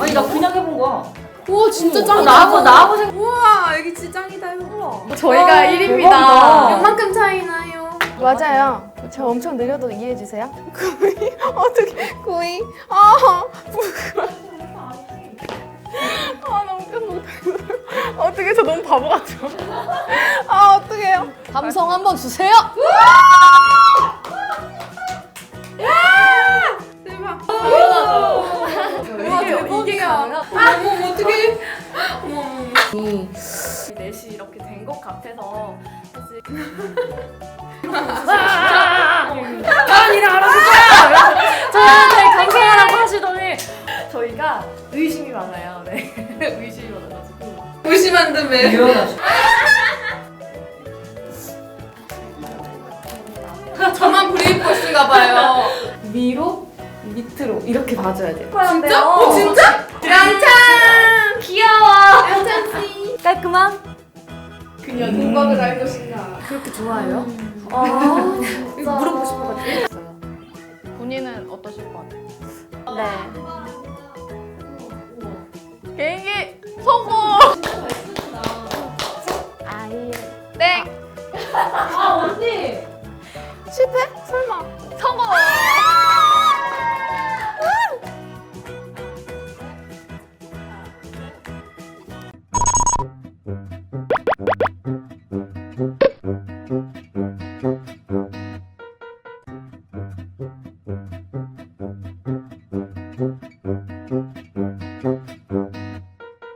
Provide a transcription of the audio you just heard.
아니 나 그냥 해본 거야. 오 진짜 어, 나하고 나하고 생. 우와 여기 진짜 짱이다 우와. 저희가 아, 1입니다. 대박이다. 얼만큼 차이나요? 맞아요. 저 엄청 느려도 이해해 주세요. 구이 어떻게 구이 아 부끄러워. 아 너무 끝못 어떻게 저 너무 바보 같죠? 아 어떡해요? 감성 한번 주세요. 대박. 와 대박이야. 어머 어떡해. 넷이 이렇게 된 것 같아서 사실 아니라 알아서 거야. 저한테 감사하라고 하시더니 저희가 의심이 많아요. 네. 의심이 많아가지고. 유연하시. 저만 브레이브걸스가 봐요. 밑으로 이렇게 봐줘야 돼요. 진짜? 어 진짜? 양찬. 귀여워. 양찬 씨. 깔끔함. 그녀 동박을 알 것인가. 그렇게 좋아해요? 아. 이거 물어보고 싶어가지고. 본인은 어떠실 것 같아요? 네. 개인기 성공! 아이 네아 언니. 실패? 설마 성공!